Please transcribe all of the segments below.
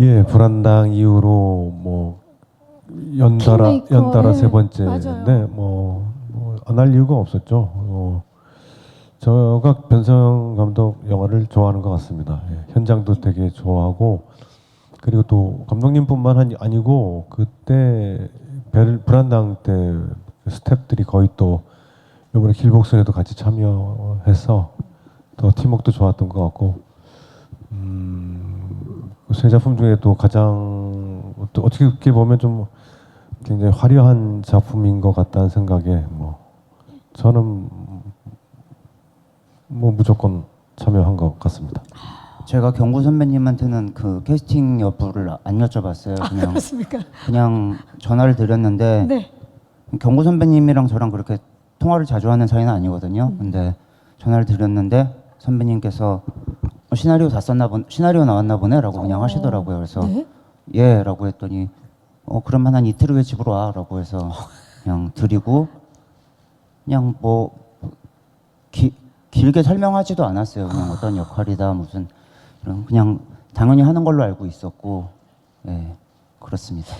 예, 불안당 이후로 뭐 연달아 킹메이커, 연달아 예, 세 번째인데 뭐, 뭐안 할 이유가 없었죠. 어, 제가 변성 감독 영화를 좋아하는 것 같습니다. 예, 현장도 되게 좋아하고 그리고 또 감독님뿐만 아니- 아니고 그때 벨 불안당 때 스탭들이 거의 또 이번에 길복선에도 같이 참여해서 더 팀워크도 좋았던 것 같고 음, 그 세 작품 중에 또 가장 또 어떻게 보면 좀 굉장히 화려한 작품인 것 같다는 생각에 뭐 저는 뭐 무조건 참여한 것 같습니다. 제가 경구 선배님한테는 그 캐스팅 여부를 안 여쭤봤어요. 그냥 그렇습니까? 그냥 전화를 드렸는데 네. 경구 선배님이랑 저랑 그렇게 통화를 자주 하는 사이는 아니거든요. 근데 전화를 드렸는데 선배님께서 어, 시나리오 다 썼나 본 시나리오 나왔나 보네라고 그냥 하시더라고요. 그래서 네. 예라고 했더니 어 그러면 한 이틀 후에 집으로 와라고 해서 그냥 드리고 그냥 뭐 기, 길게 설명하지도 않았어요. 그냥 어떤 역할이다 무슨 이런 그냥 당연히 하는 걸로 알고 있었고 예 그렇습니다.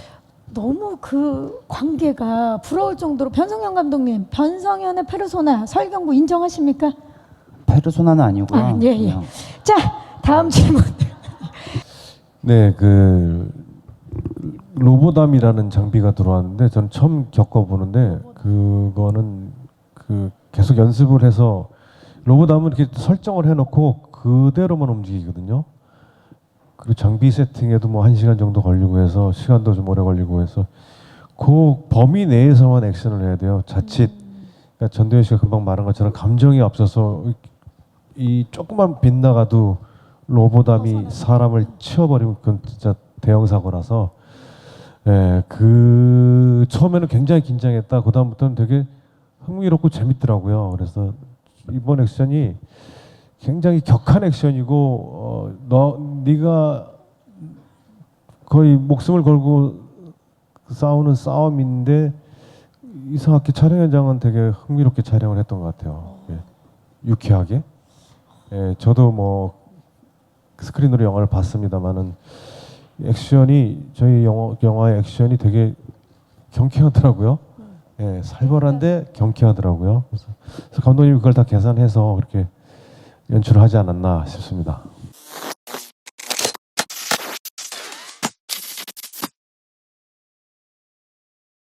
너무 그 관계가 부러울 정도로 변성현 감독님, 변성현의 페르소나 설경구 인정하십니까? 페르소나는 아니고요. 아, 예, 예. 그냥 자, 다음 질문. 네, 그 로보담이라는 장비가 들어왔는데 저는 처음 겪어보는데 그거는 그 계속 연습을 해서 로보담은 이렇게 설정을 해놓고 그대로만 움직이거든요. 그리고 장비 세팅에도 뭐 한 시간 정도 걸리고 해서 시간도 좀 오래 걸리고 해서 그 범위 내에서만 액션을 해야 돼요. 자칫 그러니까 전도연 씨가 금방 말한 것처럼 감정이 앞서서 이 조금만 빗나가도 로보담이 사람을 치워버리면 그건 진짜 대형 사고라서 예, 그 처음에는 굉장히 긴장했다. 그 다음부터는 되게 흥미롭고 재밌더라고요. 그래서 이번 액션이 굉장히 격한 액션이고 어, 너 네가 거의 목숨을 걸고 싸우는 싸움인데 이상하게 촬영 현장은 되게 흥미롭게 촬영을 했던 것 같아요. 예. 유쾌하게. 예, 저도 뭐 스크린으로 영화를 봤습니다만은 액션이 저희 영화 영화의 액션이 되게 경쾌하더라고요. 예, 살벌한데 경쾌하더라고요. 그래서, 그래서 감독님이 그걸 다 계산해서 그렇게 연출을 하지 않았나 싶습니다.